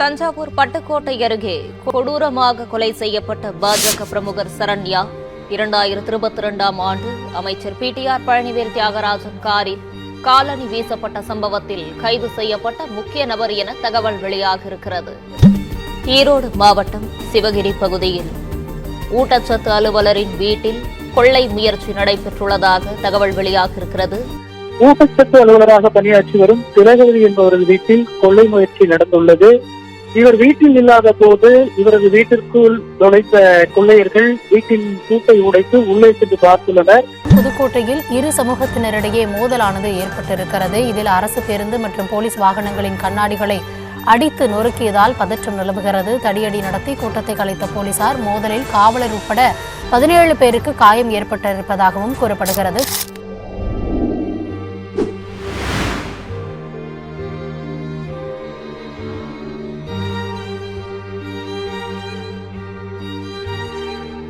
தஞ்சாவூர் பட்டுக்கோட்டை அருகே கொடூரமாக கொலை செய்யப்பட்ட பாஜக பிரமுகர் சரண்யா. இரண்டாயிரத்தி இருபத்தி இரண்டாம் ஆண்டு அமைச்சர் P T R Palanivel Thiagarajan காரில் காலணி வீசப்பட்ட சம்பவத்தில் கைது செய்யப்பட்ட முக்கிய நபர் என தகவல் வெளியாகியிருக்கிறது ஈரோடு மாவட்டம் சிவகிரி பகுதியில் ஊட்டச்சத்து அலுவலரின் வீட்டில் கொள்ளை முயற்சி நடைபெற்றுள்ளதாக தகவல் வெளியாகியிருக்கிறது ஊட்டச்சத்து அலுவலராக பணியாற்றி வரும் திலகவதி என்பவரது வீட்டில் கொள்ளை முயற்சி நடந்துள்ளது. இவர் வீட்டில் இல்லாத போது இவரது வீட்டிற்குள் நுழைத்த கொள்ளையர்கள் வீட்டின் கூட்டை உடைத்து உள்ளே சென்று பார்த்துள்ளனர். புதுக்கோட்டையில் இரு சமூகத்தினரிடையே மோதலானது ஏற்பட்டிருக்கிறது. இதில் அரசு பேருந்து மற்றும் போலீஸ் வாகனங்களின் கண்ணாடிகளை அடித்து நொறுக்கியதால் பதற்றம் நிலவுகிறது. தடியடி நடத்தி கூட்டத்தை கலைத்த போலீசார் மோதலில் காவலர் உட்பட பதினேழு பேருக்கு காயம் ஏற்பட்டிருப்பதாகவும் கூறப்படுகிறது.